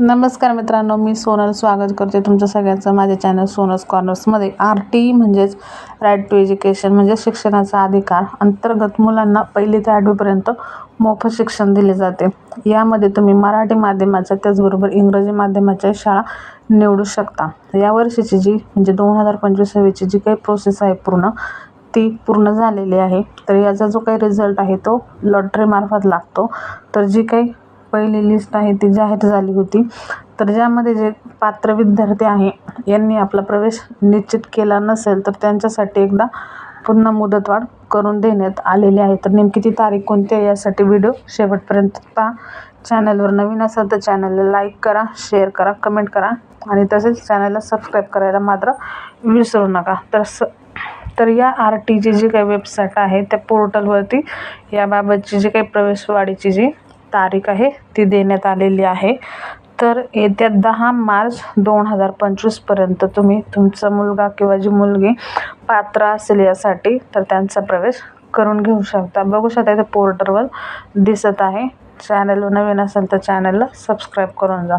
नमस्कार मित्रांनो मी सोनल स्वागत करते तुमच्या सगळ्यांचं माझ्या चॅनल सोनल्स कॉर्नर्समध्ये आर टी म्हणजेच राईट टू एज्युकेशन म्हणजे शिक्षणाचा अधिकार अंतर्गत मुलांना पहिली ते आठवीपर्यंत मोफत शिक्षण दिले जाते. यामध्ये तुम्ही मराठी माध्यमाच्या त्याचबरोबर इंग्रजी माध्यमाच्या शाळा निवडू शकता. या वर्षीची जी म्हणजे दोन हजार पंचवीस सव्वीसची जी काही प्रोसेस आहे पूर्ण ती पूर्ण झालेली आहे. तर याचा जो काही रिझल्ट आहे तो लॉटरीमार्फत लागतो. तर जी काही पहिली लिस्ट आहे ती जाहीर झाली होती. तर ज्यामध्ये जे पात्र विद्यार्थी आहे यांनी आपला प्रवेश निश्चित केला नसेल तर त्यांच्यासाठी एकदा पुन्हा मुदतवाढ करून देण्यात आलेली आहे. तर नेमकी ती तारीख कोणती आहे यासाठी व्हिडिओ शेवटपर्यंत पहा. चॅनलवर नवीन असाल तर चॅनलला लाईक करा शेअर करा कमेंट करा आणि तसेच चॅनलला सबस्क्राईब करायला मात्र विसरू नका. तर स तर या आर टीची जी काही वेबसाईट आहे त्या पोर्टलवरती याबाबतची जी काही प्रवेशवाढीची जी तारीख आहे ती देण्यात आलेली आहे. तर येत्या दहा मार्च दोन हजार पंचवीसपर्यंत तुम्ही तुमचा मुलगा किंवा जी मुलगी पात्र असेल यासाठी तर त्यांचा प्रवेश करून घेऊ शकता. बघू शकता इथे पोर्टलवर दिसत आहे. चॅनलवर नवीन असेल तर चॅनलला सबस्क्राईब करून जा.